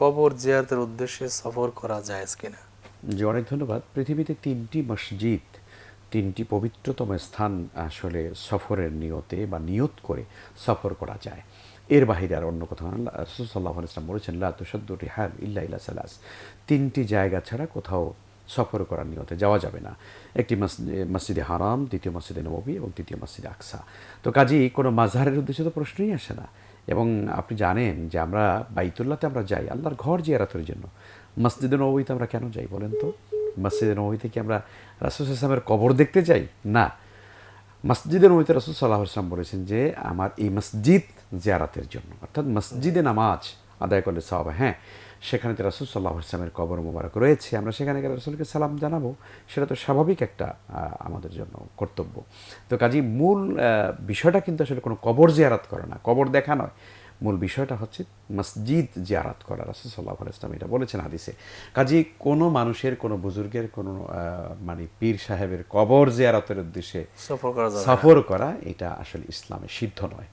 কবর জিয়ারতের উদ্দেশ্যে সফর করা যায় কিনা? জি, অনেক ধন্যবাদ। পৃথিবীতে তিনটি মসজিদ, তিনটি পবিত্রতম স্থান আসলে সফরের নিয়তে বা নিয়ত করে সফর করা যায়। এর বাহিরে আর অন্য কোথাও না। রসুল্লাহ ইসলাম বলেছেন, লা তুষদ্দুটি হ্যাল ইল্লা ইল্লা সালাস। তিনটি জায়গা ছাড়া কোথাও সফর করার নিয়তে যাওয়া যাবে না। একটি মসজিদে হারাম, দ্বিতীয় মসজিদে নবী এবং তৃতীয় মসজিদে আকসা। তো কাজেই কোনো মাঝহারের উদ্দেশ্যে তো প্রশ্নই আসে না। এবং আপনি জানেন যে আমরা বাইতুল্লাতে আমরা যাই, আল্লাহর ঘর জিয়ারাতের জন্য। মসজিদে নবীতে আমরা কেন যাই বলেন তো? মসজিদে নবীতে কি আমরা রাসুল ইসলামের কবর দেখতে যাই? না। মসজিদে নবীতে রাসুল সাল্লাহ ইসলাম বলেছেন যে, আমার এই মসজিদ জিয়ারাতের জন্য, অর্থাৎ মসজিদে নামাজ আদায় করলে সব হ্যাঁ। সেখানে তো রাসুল সাল্লাহ ইসলামের কবর মোবারক রয়েছে আমরা সেখানে গেলে রাসুলকে সালাম জানাব। সেটা তো স্বাভাবিক একটা আমাদের জন্য কর্তব্য। তো কাজেই মূল বিষয়টা কিন্তু আসলে কোনো কবর জিয়ারাত করে না কবর দেখা নয়। মূল বিষয়টা হচ্ছে মসজিদ জিয়ারাত করা রাসুল সাল্লাহ ইসলাম এটা বলেছেন হাদিসে। কাজেই কোনো মানুষের কোনো বুজুর্গের কোনো মানে পীর সাহেবের কবর জিয়ারতের উদ্দেশ্যে সফর করা সফর করা এটা আসলে ইসলামে সিদ্ধ নয়।